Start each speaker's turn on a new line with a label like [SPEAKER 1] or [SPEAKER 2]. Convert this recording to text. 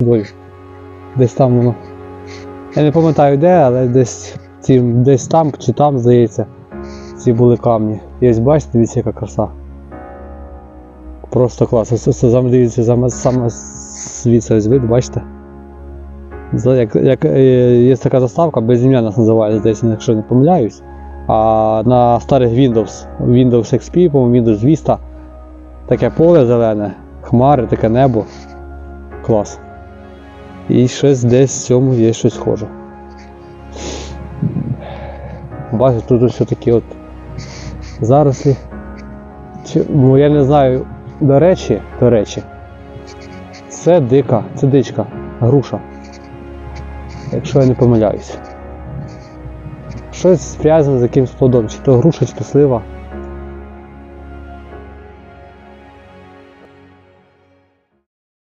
[SPEAKER 1] Двоє. Десь там воно. Я не пам'ятаю де, але десь, ці, десь там чи там, здається, ці були камні. Ось бачите, дивіться, яка краса. Просто клас. Ось саме дивіться, саме, саме звідси ось вид, бачите? Як, як, е, є така заставка, безім'я нас називається, десь, якщо не помиляюсь. А на старих Windows, Windows XP, Windows Vista, таке поле зелене, хмари, таке небо. Клас. І щось десь в цьому є щось схоже. Бачите, тут ось такі от зарослі. Чи, ну я не знаю, до речі, до речі, це дика, це дичка, груша. Якщо я не помиляюсь. Щось зв'язане з якимсь плодом, чи то груша, чи то слива.